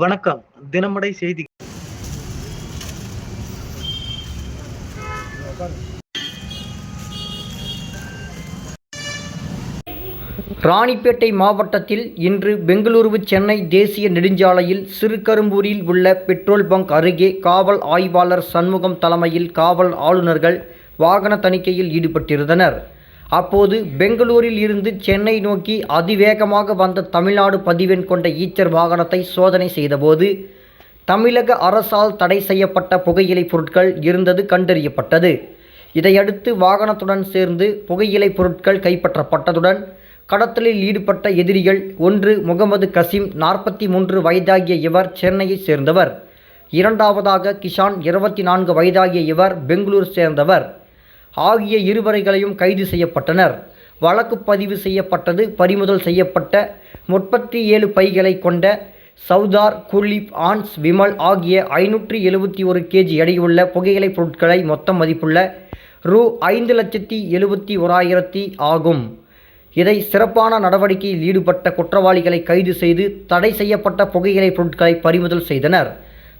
வணக்கம். தினமடை செய்தி. ராணிப்பேட்டை மாவட்டத்தில் இன்று பெங்களூரு சென்னை தேசிய நெடுஞ்சாலையில் சிறுகரும்பூரில் உள்ள பெட்ரோல் பங்க் அருகே காவல் ஆய்வாளர் சண்முகம் தலைமையில் காவல் ஆளுநர்கள் வாகன தணிக்கையில் ஈடுபட்டிருந்தனர். அப்போது பெங்களூரில் இருந்து சென்னை நோக்கி அதிவேகமாக வந்த தமிழ்நாடு பதிவெண் கொண்ட ஈச்சர் வாகனத்தை சோதனை செய்தபோது தமிழக அரசால் தடை செய்யப்பட்ட புகையிலை பொருட்கள் இருந்தது கண்டறியப்பட்டது. இதையடுத்து வாகனத்துடன் சேர்ந்து புகையிலை பொருட்கள் கைப்பற்றப்பட்டதுடன் கடத்தலில் ஈடுபட்ட எதிரிகள் ஒன்று முகமது கசீம் நாற்பத்தி மூன்று வயதாகிய இவர் சென்னையைச் சேர்ந்தவர். இரண்டாவதாக கிஷான் இருபத்தி நான்கு வயதாகிய இவர் பெங்களூர் சேர்ந்தவர். ஆகிய இருவரைகளையும் கைது செய்யப்பட்டனர். வழக்கு பதிவு செய்யப்பட்டது. பறிமுதல் செய்யப்பட்ட முப்பத்தி ஏழு பைகளை கொண்ட சவுதார் குர்லீப் ஆன்ஸ் விமல் ஆகிய ஐநூற்றி எழுபத்தி ஒரு கேஜி எடையுள்ள புகையிலைப் பொருட்களை மொத்த மதிப்புள்ள ரூ ஐந்து லட்சத்தி எழுபத்தி ஓராயிரத்தி ஆகும். இதை சிறப்பான நடவடிக்கையில் ஈடுபட்ட குற்றவாளிகளை கைது செய்து தடை செய்யப்பட்ட புகையிலைப் பொருட்களை பறிமுதல் செய்தனர்.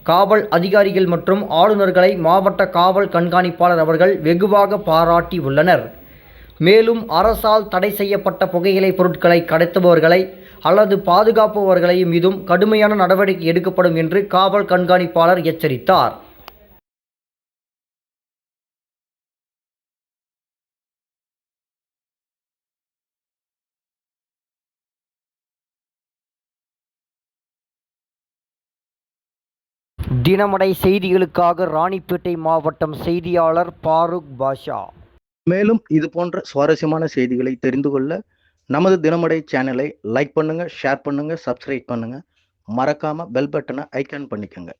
காவல் அதிகாரிகள் மற்றும் ஆளுநர்களை மாவட்ட காவல் கண்காணிப்பாளர் அவர்கள் வெகுவாக பாராட்டி உள்ளனர். மேலும் அரசால் தடை செய்யப்பட்ட புகையிலை பொருட்களை கடத்துபவர்களை அல்லது பாதுகாப்பவர்களை மீதும் கடுமையான நடவடிக்கை எடுக்கப்படும் என்று காவல் கண்காணிப்பாளர் எச்சரித்தார். தினமடை செய்திகளுக்காக ராணிப்பேட்டை மாவட்டம் செய்தியாளர் பாருக் பாஷா. மேலும் இது போன்ற சுவாரஸ்யமான செய்திகளை தெரிந்து கொள்ள நமது தினமடை சேனலை லைக் பண்ணுங்க ஷேர் பண்ணுங்க சப்ஸ்கிரைப் பண்ணுங்க. மறக்காம பெல் பட்டனை ஐக்கான் பண்ணிக்கோங்க.